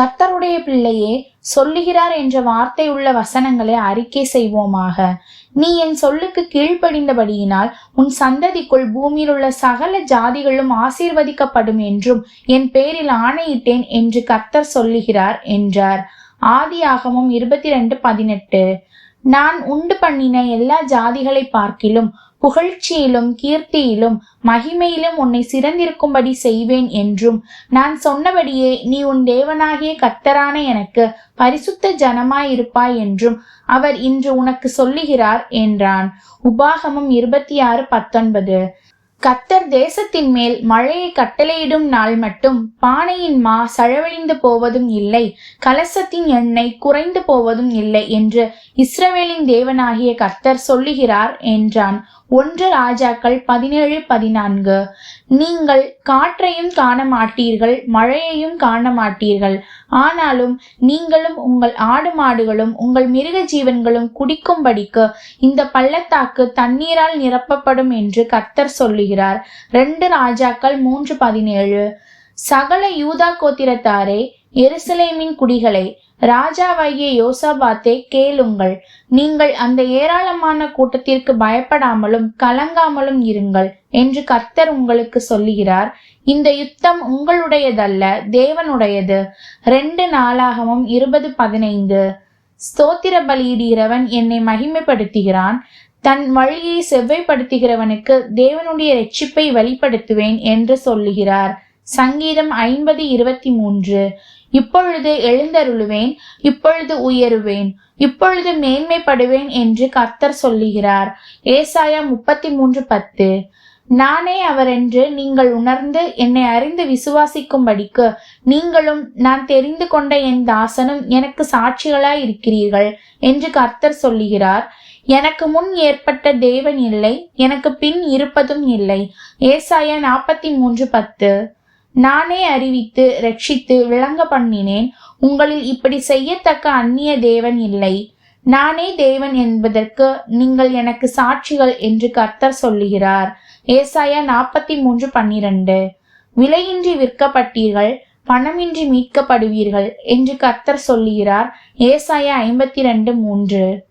கர்த்தருடைய பிள்ளையே சொல்லுகிறார் என்ற வார்த்தை உள்ள வசனங்களை அறிக்கை செய்வோமாக. நீ என் சொல்லுக்கு கீழ்ப்படிந்தபடியினால் உன் சந்ததிக்குள் பூமியில் உள்ள சகல ஜாதிகளும் ஆசீர்வதிக்கப்படும் என்றும் என் பேரில் ஆணையிட்டேன் என்று கர்த்தர் சொல்லுகிறார் என்றார். ஆதியாகமும் இருபத்தி ரெண்டு பதினெட்டு. நான் உண்டு பண்ணின எல்லா ஜாதிகளை பார்க்கிலும் புகழ்ச்சியிலும் கீர்த்தியிலும் மகிமையிலும் உன்னை சிறந்திருக்கும்படி செய்வேன் என்றும் நான் சொன்னபடியே நீ உன் தேவனாகிய கத்தரான எனக்கு பரிசுத்த ஜனமாயிருப்பாய் என்றும் அவர் இன்று உனக்கு சொல்லுகிறார் என்றான். உபாகமம் இருபத்தி ஆறு பத்தொன்பது. கத்தர் தேசத்தின் மேல் மழையை கட்டளையிடும் நாள் மட்டும் பானையின் மா சழவழிந்து போவதும் இல்லை கலசத்தின் எண்ணெய் குறைந்து போவதும் இல்லை என்று இஸ்ரவேலின் தேவனாகிய கர்த்தர் சொல்லுகிறார் என்றான். ஒன்று ராஜாக்கள் பதினேழு பதினான்கு. நீங்கள் காற்றையும் காண மாட்டீர்கள் மழையையும் காண மாட்டீர்கள் ஆனாலும் நீங்களும் உங்கள் ஆடு மாடுகளும் உங்கள் மிருக ஜீவன்களும் குடிக்கும்படிக்கு இந்த பள்ளத்தாக்கு தண்ணீரால் நிரப்பப்படும் என்று கர்த்தர் கூறுகிறார். ரெண்டு ராஜாக்கள் மூன்று பதினேழு. சகல யூதா கோத்திரத்தாரே எருசலேமின் குடிகளை ராஜாவாகிய யோசபாத்தே கேளுங்கள். நீங்கள் அந்த ஏராளமான கூட்டத்திற்கு பயப்படாமலும் கலங்காமலும் இருங்கள் என்று கர்த்தர் உங்களுக்கு சொல்லுகிறார். இந்த யுத்தம் உங்களுடையதல்ல தேவனுடையது. ரெண்டு நாளாகவும் இருபது பதினைந்து. ஸ்தோத்திர பலியிடுகிறவன் என்னை மகிமைப்படுத்துகிறான். தன் வழியை செவ்வைப்படுத்துகிறவனுக்கு தேவனுடைய ரட்சிப்பை வெளிப்படுத்துவேன் என்று சொல்லுகிறார். சங்கீதம் ஐம்பது இருபத்தி மூன்று. இப்பொழுது எழுந்தருளுவேன் இப்பொழுது உயருவேன் இப்பொழுது மேன்மைப்படுவேன் என்று கர்த்தர் சொல்லுகிறார். ஏசாயா முப்பத்தி மூன்று பத்து. நானே அவரென்று நீங்கள் உணர்ந்து என்னை அறிந்து விசுவாசிக்கும்படிக்கு நீங்களும் நான் தெரிந்து கொண்ட என் தாசனும் எனக்கு சாட்சிகளாய் இருக்கிறீர்கள் என்று கர்த்தர் சொல்லுகிறார். எனக்கு முன் ஏற்பட்ட தேவன் இல்லை எனக்கு பின் இருப்பதும் இல்லை. ஏசாயா நாற்பத்தி மூன்று பத்து. நானே அறிவித்து ரட்சித்து விளங்க பண்ணினேன். உங்களில் இப்படி செய்யத்தக்க அந்நிய தேவன் இல்லை. நானே தேவன் என்பதற்கு நீங்கள் எனக்கு சாட்சிகள் என்று கர்த்தர் சொல்லுகிறார். ஏசாயா நாற்பத்தி மூன்று பன்னிரண்டு. விலையின்றி விற்கப்பட்டீர்கள் பணமின்றி மீட்கப்படுவீர்கள் என்று கர்த்தர் சொல்லுகிறார். ஏசாயா ஐம்பத்தி ரெண்டு மூன்று.